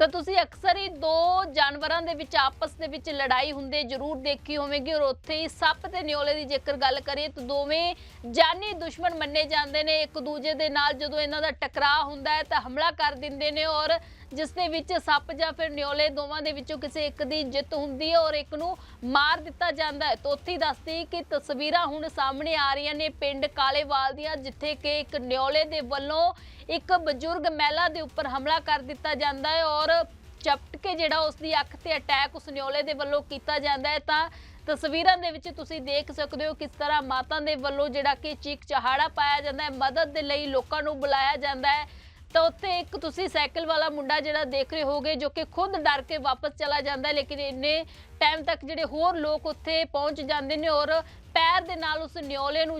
ਤਾਂ ਤੁਸੀਂ ਅਕਸਰ ਹੀ ਦੋ ਜਾਨਵਰਾਂ ਦੇ ਵਿੱਚ, ਆਪਸ ਦੇ ਵਿੱਚ ਲੜਾਈ ਹੁੰਦੇ ਜ਼ਰੂਰ ਦੇਖੀ ਹੋਵੇਗੀ ਔਰ ਉੱਥੇ ਹੀ ਸੱਪ ਤੇ ਨਿਓਲੇ ਦੀ ਜੇਕਰ ਗੱਲ ਕਰੀਏ ਤਾਂ ਦੋਵੇਂ ਜਾਨੀ ਦੁਸ਼ਮਣ ਮੰਨੇ ਜਾਂਦੇ ਨੇ। ਇੱਕ ਦੂਜੇ ਦੇ ਨਾਲ ਜਦੋਂ ਇਹਨਾਂ ਦਾ ਟਕਰਾਅ ਹੁੰਦਾ ਹੈ ਤਾਂ ਹਮਲਾ ਕਰ ਦਿੰਦੇ ਨੇ ਔਰ ਜਿਸ ਦੇ ਵਿੱਚ ਸੱਪ ਜਾਂ ਫਿਰ ਨਿਓਲੇ ਦੋਵਾਂ ਦੇ ਵਿੱਚੋਂ ਕਿਸੇ ਇੱਕ ਦੀ ਜਿੱਤ ਹੁੰਦੀ ਹੈ ਔਰ ਇੱਕ ਨੂੰ ਮਾਰ ਦਿੱਤਾ ਜਾਂਦਾ ਹੈ। ਤੋਥੀ ਦੱਸਦੀ ਕਿ ਤਸਵੀਰਾਂ ਹੁਣ ਸਾਹਮਣੇ ਆ ਰਹੀਆਂ ਨੇ ਪਿੰਡ ਕਾਲੇਵਾਲ ਦੀਆਂ, ਜਿੱਥੇ ਕਿ ਇੱਕ ਨਿਓਲੇ ਦੇ ਵੱਲੋਂ ਇੱਕ ਬਜ਼ੁਰਗ ਮਹਿਲਾ ਦੇ ਉੱਪਰ ਹਮਲਾ ਕਰ ਦਿੱਤਾ ਜਾਂਦਾ ਹੈ ਔਰ ਚਪਟ ਕੇ ਜਿਹੜਾ ਉਸ ਦੀ ਅੱਖ ਤੇ ਅਟੈਕ ਉਸ ਨਿਓਲੇ ਦੇ ਵੱਲੋਂ ਕੀਤਾ ਜਾਂਦਾ ਹੈ। ਤਾਂ ਤਸਵੀਰਾਂ ਦੇ ਵਿੱਚ ਤੁਸੀਂ ਦੇਖ ਸਕਦੇ ਹੋ ਕਿਸ ਤਰ੍ਹਾਂ ਮਾਤਾ ਦੇ ਵੱਲੋਂ ਜਿਹੜਾ ਕਿ ਚੀਕ ਚਹਾੜਾ ਪਾਇਆ ਜਾਂਦਾ ਹੈ। ਮਦਦ ਦੇ ਲਈ ਲੋਕਾਂ ਨੂੰ ਬੁਲਾਇਆ ਜਾਂਦਾ ਹੈ। ਤਾਂ ਉੱਥੇ ਇੱਕ ਤੁਸੀਂ ਸਾਈਕਲ ਵਾਲਾ ਮੁੰਡਾ ਜਿਹੜਾ ਦੇਖ ਰਹੇ ਹੋਗੇ ਜੋ ਕਿ ਖੁਦ ਡਰ ਕੇ ਵਾਪਸ ਚਲਾ ਜਾਂਦਾ ਲੇਕਿਨ ਇੰਨੇ ਟਾਈਮ ਤੱਕ ਜਿਹੜੇ ਹੋਰ ਲੋਕ ਉੱਥੇ ਪਹੁੰਚ ਜਾਂਦੇ ਨੇ ਔਰ ਪੈਰ ਦੇ ਨਾਲ ਉਸ ਨਿਓਲੇ ਨੂੰ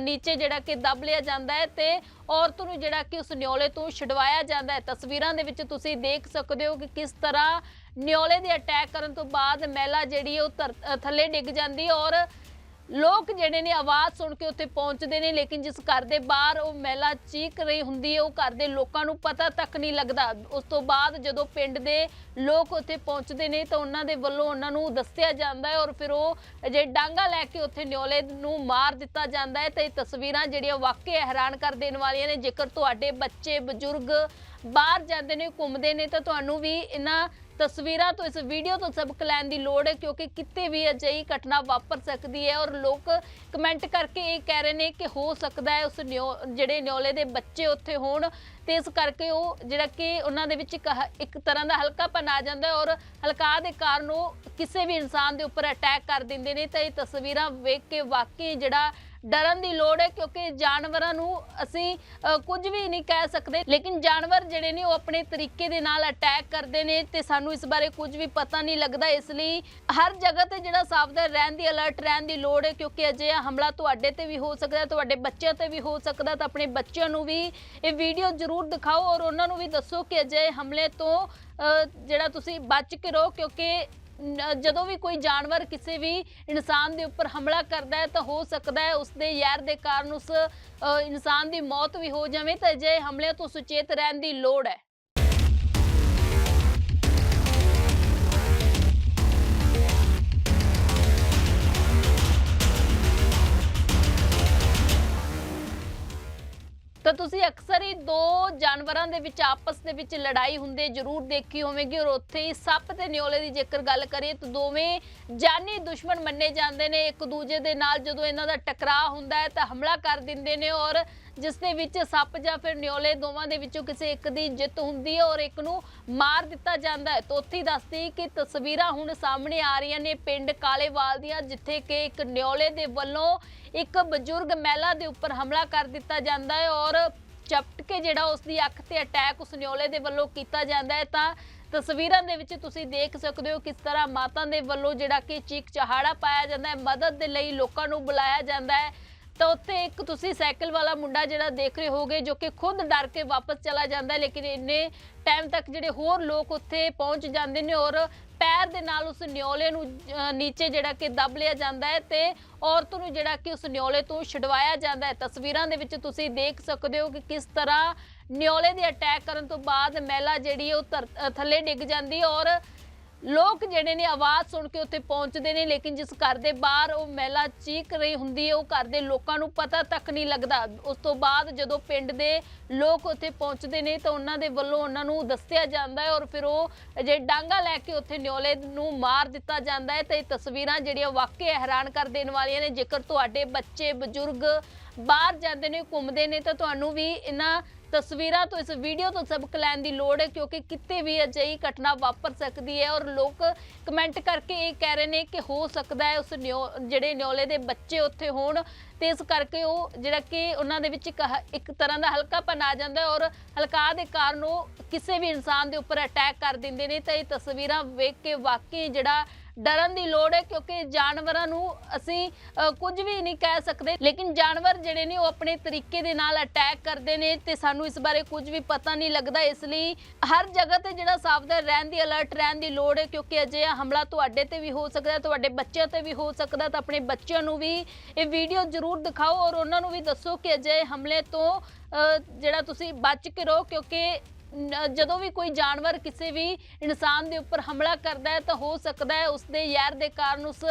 ਨੀਚੇ ਜਿਹੜਾ ਕਿ ਦਬ ਲਿਆ ਜਾਂਦਾ ਹੈ ਤੇ ਔਰਤ ਨੂੰ ਜਿਹੜਾ ਕਿ ਉਸ ਨਿਓਲੇ ਤੋਂ ਛਡਵਾਇਆ ਜਾਂਦਾ ਹੈ। ਤਸਵੀਰਾਂ ਦੇ ਵਿੱਚ ਤੁਸੀਂ ਦੇਖ ਸਕਦੇ ਹੋ ਕਿ ਕਿਸ ਤਰ੍ਹਾਂ ਨਿਓਲੇ ਦੇ ਅਟੈਕ ਕਰਨ ਤੋਂ ਬਾਅਦ ਮਹਿਲਾ ਜਿਹੜੀ ਉਹ ਧਰ- ਥੱਲੇ ਡਿੱਗ ਜਾਂਦੀ ਔਰ ਲੋਕ ਜਿਹੜੇ ਨੇ ਆਵਾਜ਼ ਸੁਣ ਕੇ ਉੱਥੇ ਪਹੁੰਚਦੇ ਨੇ, ਲੇਕਿਨ ਜਿਸ ਘਰ ਦੇ ਬਾਹਰ ਉਹ ਮਹਿਲਾ ਚੀਕ ਰਹੀ ਹੁੰਦੀ ਹੈ, ਉਹ ਘਰ ਦੇ ਲੋਕਾਂ ਨੂੰ ਪਤਾ ਤੱਕ ਨਹੀਂ ਲੱਗਦਾ। ਉਸ ਤੋਂ ਬਾਅਦ ਜਦੋਂ ਪਿੰਡ ਦੇ ਲੋਕ ਉੱਥੇ ਪਹੁੰਚਦੇ ਨੇ, ਤਾਂ ਉਹਨਾਂ ਦੇ ਵੱਲੋਂ ਉਹਨਾਂ ਨੂੰ ਦੱਸਿਆ ਜਾਂਦਾ ਹੈ ਔਰ ਫਿਰ ਉਹ ਜੇ ਡਾਂਗਾ ਲੈ ਕੇ ਉੱਥੇ ਨਿਓਲੇ ਨੂੰ ਮਾਰ ਦਿੱਤਾ ਜਾਂਦਾ ਹੈ। ਤੇ ਇਹ ਤਸਵੀਰਾਂ ਜਿਹੜੀਆਂ ਵਾਕਿਆ ਹੈਰਾਨ ਕਰ ਦੇਣ ਵਾਲੀਆਂ ਨੇ। ਜੇਕਰ ਤੁਹਾਡੇ ਬੱਚੇ ਬਜ਼ੁਰਗ ਬਾਹਰ ਜਾਂਦੇ ਨੇ, ਘੁੰਮਦੇ ਨੇ, ਤਾਂ ਤੁਹਾਨੂੰ ਵੀ ਇਹਨਾਂ ਤਸਵੀਰਾਂ ਤੋਂ, ਇਸ ਵੀਡੀਓ ਤੋਂ ਸਬਕ ਲੈਣ ਦੀ ਲੋੜ ਹੈ ਕਿਉਂਕਿ ਕਿਤੇ ਵੀ ਅਜਿਹੀ ਘਟਨਾ ਵਾਪਰ ਸਕਦੀ ਹੈ ਔਰ ਲੋਕ ਕਮੈਂਟ ਕਰਕੇ ਇਹ ਕਹਿ ਰਹੇ ਨੇ ਕਿ ਹੋ ਸਕਦਾ ਹੈ ਉਸ ਨਿਓ, ਜਿਹੜੇ ਨਿਓਲੇ ਦੇ ਬੱਚੇ ਉੱਥੇ ਹੋਣ ਤੇ ਇਸ ਕਰਕੇ ਉਹ ਜਿਹੜਾ ਕਿ ਉਹਨਾਂ ਦੇ ਵਿੱਚ ਇੱਕ ਇੱਕ ਤਰ੍ਹਾਂ ਦਾ ਹਲਕਾਪਨ ਆ ਜਾਂਦਾ ਔਰ ਹਲਕਾ ਦੇ ਕਾਰਨ ਉਹ ਕਿਸੇ ਵੀ ਇਨਸਾਨ ਦੇ ਉੱਪਰ ਅਟੈਕ ਕਰ ਦਿੰਦੇ ਨੇ। ਤਾਂ ਇਹ ਤਸਵੀਰਾਂ ਵੇਖ ਕੇ ਵਾਕਈ ਜਿਹੜਾ ਡਰਨ ਦੀ ਲੋੜ ਹੈ ਕਿਉਂਕਿ ਜਾਨਵਰਾਂ ਨੂੰ ਅਸੀਂ ਕੁਝ ਵੀ ਨਹੀਂ ਕਹਿ ਸਕਦੇ। ਲੇਕਿਨ ਜਾਨਵਰ ਜਿਹੜੇ ਨੇ ਉਹ ਆਪਣੇ ਤਰੀਕੇ ਦੇ ਨਾਲ ਅਟੈਕ ਕਰਦੇ ਨੇ ਤੇ ਸਾਨੂੰ ਇਸ ਬਾਰੇ ਕੁਝ ਵੀ ਪਤਾ ਨਹੀਂ ਲੱਗਦਾ। ਇਸ ਲਈ ਹਰ ਜਗ੍ਹਾ ਤੇ ਜਿਹੜਾ ਸਾਵਧਾਨ ਰਹਿਣ ਦੀ ਅਲਰਟ ਰਹਿਣ ਦੀ ਲੋੜ ਹੈ ਕਿਉਂਕਿ ਅਜਿਹਾ ਹਮਲਾ ਤੁਹਾਡੇ ਤੇ ਵੀ ਹੋ ਸਕਦਾ, ਤੁਹਾਡੇ ਬੱਚਿਆਂ ਤੇ ਵੀ ਹੋ ਸਕਦਾ ਤਾਂ ਆਪਣੇ ਬੱਚਿਆਂ ਨੂੰ ਵੀ ਇਹ ਵੀਡੀਓ ਜ਼ਰੂਰ ਦਿਖਾਓ ਔਰ ਉਹਨਾਂ ਨੂੰ ਵੀ ਦੱਸੋ ਕਿ ਅਜਿਹੇ ਹਮਲੇ ਤੋਂ ਜਿਹੜਾ ਤੁਸੀਂ ਬਚ ਕੇ ਰਹੋ ਕਿਉਂਕਿ ਜਦੋਂ ਵੀ ਕੋਈ ਜਾਨਵਰ ਕਿਸੇ ਵੀ ਇਨਸਾਨ ਦੇ ਉੱਪਰ ਹਮਲਾ ਕਰਦਾ ਹੈ ਤਾਂ ਹੋ ਸਕਦਾ ਹੈ ਉਸ ਦੇ ਜ਼ਹਿਰ ਦੇ ਕਾਰਨ ਉਸ ਇਨਸਾਨ ਦੀ ਮੌਤ ਵੀ ਹੋ ਜਾਵੇ ਤਾਂ ਅਜਿਹੇ ਹਮਲਿਆਂ ਤੋਂ ਸੁਚੇਤ ਰਹਿਣ ਦੀ ਲੋੜ ਹੈ। ਤਾਂ ਤੁਸੀਂ ਅਕਸਰ ਹੀ ਦੋ ਜਾਨਵਰਾਂ ਦੇ ਵਿੱਚ, ਆਪਸ ਦੇ ਵਿੱਚ ਲੜਾਈ ਹੁੰਦੇ ਜ਼ਰੂਰ ਦੇਖੀ ਹੋਵੇਗੀ ਔਰ ਉੱਥੇ ਹੀ ਸੱਪ ਤੇ ਨਿਓਲੇ ਦੀ ਜੇਕਰ ਗੱਲ ਕਰੀਏ ਤਾਂ ਦੋਵੇਂ ਜਾਨੀ ਦੁਸ਼ਮਣ ਮੰਨੇ ਜਾਂਦੇ ਨੇ। ਇੱਕ ਦੂਜੇ ਦੇ ਨਾਲ ਜਦੋਂ ਇਹਨਾਂ ਦਾ ਟਕਰਾਅ ਹੁੰਦਾ ਹੈ ਤਾਂ ਹਮਲਾ ਕਰ ਦਿੰਦੇ ਨੇ ਔਰ ਜਿਸ ਦੇ ਵਿੱਚ ਸੱਪ ਜਾਂ ਫਿਰ ਨਿਓਲੇ ਦੋਵਾਂ ਦੇ ਵਿੱਚੋਂ ਕਿਸੇ ਇੱਕ ਦੀ ਜਿੱਤ ਹੁੰਦੀ ਹੈ ਔਰ ਇੱਕ ਨੂੰ ਮਾਰ ਦਿੱਤਾ ਜਾਂਦਾ ਹੈ। ਤਾਂ ਦੱਸਦੀ ਕਿ ਤਸਵੀਰਾਂ ਹੁਣ ਸਾਹਮਣੇ ਆ ਰਹੀਆਂ ਨੇ ਪਿੰਡ ਕਾਲੇਵਾਲ ਦੀਆਂ, ਜਿੱਥੇ ਕਿ ਇੱਕ ਨਿਓਲੇ ਦੇ ਵੱਲੋਂ ਇੱਕ ਬਜ਼ੁਰਗ ਮਹਿਲਾ ਦੇ ਉੱਪਰ ਹਮਲਾ ਕਰ ਦਿੱਤਾ ਜਾਂਦਾ ਹੈ ਔਰ ਚਪਟ ਕੇ ਜਿਹੜਾ ਉਸ ਦੀ ਅੱਖ ਤੇ ਅਟੈਕ ਉਸ ਨਿਓਲੇ ਦੇ ਵੱਲੋਂ ਕੀਤਾ ਜਾਂਦਾ ਹੈ। ਤਾਂ ਤਸਵੀਰਾਂ ਦੇ ਵਿੱਚ ਤੁਸੀਂ ਦੇਖ ਸਕਦੇ ਹੋ ਕਿਸ ਤਰ੍ਹਾਂ ਮਾਤਾ ਦੇ ਵੱਲੋਂ ਜਿਹੜਾ ਕਿ ਚੀਕ ਚਹਾੜਾ ਪਾਇਆ ਜਾਂਦਾ ਹੈ। ਮਦਦ ਦੇ ਲਈ ਲੋਕਾਂ ਨੂੰ ਬੁਲਾਇਆ ਜਾਂਦਾ ਹੈ। ਤਾਂ ਉੱਥੇ ਇੱਕ ਤੁਸੀਂ ਸਾਈਕਲ ਵਾਲਾ ਮੁੰਡਾ ਜਿਹੜਾ ਦੇਖ ਰਹੇ ਹੋਗੇ ਜੋ ਕਿ ਖੁਦ ਡਰ ਕੇ ਵਾਪਸ ਚਲਾ ਜਾਂਦਾ ਲੇਕਿਨ ਇੰਨੇ ਟਾਈਮ ਤੱਕ ਜਿਹੜੇ ਹੋਰ ਲੋਕ ਉੱਥੇ ਪਹੁੰਚ ਜਾਂਦੇ ਨੇ ਔਰ ਪੈਰ ਦੇ ਨਾਲ ਉਸ ਨਿਓਲੇ ਨੂੰ ਨੀਚੇ ਜਿਹੜਾ ਕਿ ਦਬ ਲਿਆ ਜਾਂਦਾ ਹੈ ਤੇ ਔਰਤ ਨੂੰ ਜਿਹੜਾ ਕਿ ਉਸ ਨਿਓਲੇ ਤੋਂ ਛਡਵਾਇਆ ਜਾਂਦਾ ਹੈ। ਤਸਵੀਰਾਂ ਦੇ ਵਿੱਚ ਤੁਸੀਂ ਦੇਖ ਸਕਦੇ ਹੋ ਕਿ ਕਿਸ ਤਰ੍ਹਾਂ ਨਿਓਲੇ ਦੇ ਅਟੈਕ ਕਰਨ ਤੋਂ ਬਾਅਦ ਮਹਿਲਾ ਜਿਹੜੀ ਹੈ ਉਹ ਧਰ- ਥੱਲੇ ਡਿੱਗ ਜਾਂਦੀ ਔਰ ਲੋਕ ਜਿਹੜੇ ਨੇ ਆਵਾਜ਼ ਸੁਣ ਕੇ ਉੱਥੇ ਪਹੁੰਚਦੇ ਨੇ, ਲੇਕਿਨ ਜਿਸ ਘਰ ਦੇ ਬਾਹਰ ਉਹ ਮਹਿਲਾ ਚੀਕ ਰਹੀ ਹੁੰਦੀ ਹੈ, ਉਹ ਘਰ ਦੇ ਲੋਕਾਂ ਨੂੰ ਪਤਾ ਤੱਕ ਨਹੀਂ ਲੱਗਦਾ। ਉਸ ਤੋਂ ਬਾਅਦ ਜਦੋਂ ਪਿੰਡ ਦੇ ਲੋਕ ਉੱਥੇ ਪਹੁੰਚਦੇ ਨੇ, ਤਾਂ ਉਹਨਾਂ ਦੇ ਵੱਲੋਂ ਉਹਨਾਂ ਨੂੰ ਦੱਸਿਆ ਜਾਂਦਾ ਹੈ ਔਰ ਫਿਰ ਉਹ ਜੇ ਡਾਂਗਾ ਲੈ ਕੇ ਉੱਥੇ ਨਿਓਲੇ ਨੂੰ ਮਾਰ ਦਿੱਤਾ ਜਾਂਦਾ ਹੈ। ਤੇ ਇਹ ਤਸਵੀਰਾਂ ਜਿਹੜੀਆਂ ਵਾਕਿਆ ਹੈਰਾਨ ਕਰ ਦੇਣ ਵਾਲੀਆਂ ਨੇ। ਜੇਕਰ ਤੁਹਾਡੇ ਬੱਚੇ, ਬਜ਼ੁਰਗ ਬਾਹਰ ਜਾਂਦੇ ਨੇ, ਘੁੰਮਦੇ ਨੇ, ਤਾਂ ਤੁਹਾਨੂੰ ਵੀ ਇਹਨਾਂ ਤਸਵੀਰਾਂ ਤੋਂ, ਇਸ ਵੀਡੀਓ ਤੋਂ ਸਬਕ ਲੈਣ ਦੀ ਲੋੜ ਹੈ, ਕਿਉਂਕਿ ਕਿਤੇ ਵੀ ਅਜਿਹੀ ਘਟਨਾ ਵਾਪਰ ਸਕਦੀ ਹੈ ਔਰ ਲੋਕ ਕਮੈਂਟ ਕਰਕੇ ਇਹ ਕਹਿ ਰਹੇ ਨੇ ਕਿ ਹੋ ਸਕਦਾ ਹੈ ਉਸ ਨਿਓ, ਜਿਹੜੇ ਨਿਓਲੇ ਦੇ ਬੱਚੇ ਉੱਥੇ ਹੋਣ ਤੇ ਇਸ ਕਰਕੇ ਉਹ ਜਿਹੜਾ ਕਿ ਉਹਨਾਂ ਦੇ ਵਿੱਚ ਇੱਕ ਇੱਕ ਤਰ੍ਹਾਂ ਦਾ ਹਲਕਾਪਨ ਆ ਜਾਂਦਾ ਔਰ ਹਲਕਾ ਦੇ ਕਾਰਨ ਉਹ ਕਿਸੇ ਵੀ ਇਨਸਾਨ ਦੇ ਉੱਪਰ ਅਟੈਕ ਕਰ ਦਿੰਦੇ ਨੇ, ਤਾਂ ਇਹ ਤਸਵੀਰਾਂ ਵੇਖ ਕੇ ਵਾਕਈ ਜਿਹੜਾ ਡਰਨ ਦੀ ਲੋੜ ਹੈ ਕਿਉਂਕਿ ਜਾਨਵਰਾਂ ਨੂੰ ਅਸੀਂ ਕੁਝ ਵੀ ਨਹੀਂ ਕਹਿ ਸਕਦੇ। ਲੇਕਿਨ ਜਾਨਵਰ ਜਿਹੜੇ ਨੇ ਉਹ ਆਪਣੇ ਤਰੀਕੇ ਦੇ ਨਾਲ ਅਟੈਕ ਕਰਦੇ ਨੇ ਤੇ ਸਾਨੂੰ ਇਸ ਬਾਰੇ ਕੁਝ ਵੀ ਪਤਾ ਨਹੀਂ ਲੱਗਦਾ। ਇਸ ਲਈ ਹਰ ਜਗ੍ਹਾ ਤੇ ਜਿਹੜਾ ਸਾਵਧਾਨ ਰਹਿਣ ਦੀ ਅਲਰਟ ਰਹਿਣ ਦੀ ਲੋੜ ਹੈ ਕਿਉਂਕਿ ਅਜਿਹਾ ਹਮਲਾ ਤੁਹਾਡੇ ਤੇ ਵੀ ਹੋ ਸਕਦਾ, ਤੁਹਾਡੇ ਬੱਚਿਆਂ ਤੇ ਵੀ ਹੋ ਸਕਦਾ ਤਾਂ ਆਪਣੇ ਬੱਚਿਆਂ ਨੂੰ ਵੀ ਇਹ ਵੀਡੀਓ ਜ਼ਰੂਰ ਦਿਖਾਓ ਔਰ ਉਹਨਾਂ ਨੂੰ ਵੀ ਦੱਸੋ ਕਿ ਅਜਿਹੇ ਹਮਲੇ ਤੋਂ ਜਿਹੜਾ ਤੁਸੀਂ ਬਚ ਕੇ ਰਹੋ ਕਿਉਂਕਿ ਜਦੋਂ ਵੀ ਕੋਈ ਜਾਨਵਰ ਕਿਸੇ ਵੀ ਇਨਸਾਨ ਦੇ ਉੱਪਰ ਹਮਲਾ ਕਰਦਾ ਹੈ ਤਾਂ ਹੋ ਸਕਦਾ ਹੈ ਉਸ ਦੇ ਜ਼ਹਿਰ ਦੇ ਕਾਰਨ ਉਸ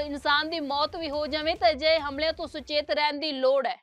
ਇਨਸਾਨ ਦੀ ਮੌਤ ਵੀ ਹੋ ਜਾਵੇ ਤਾਂ ਅਜਿਹੇ ਹਮਲਿਆਂ ਤੋਂ ਸੁਚੇਤ ਰਹਿਣ ਦੀ ਲੋੜ ਹੈ।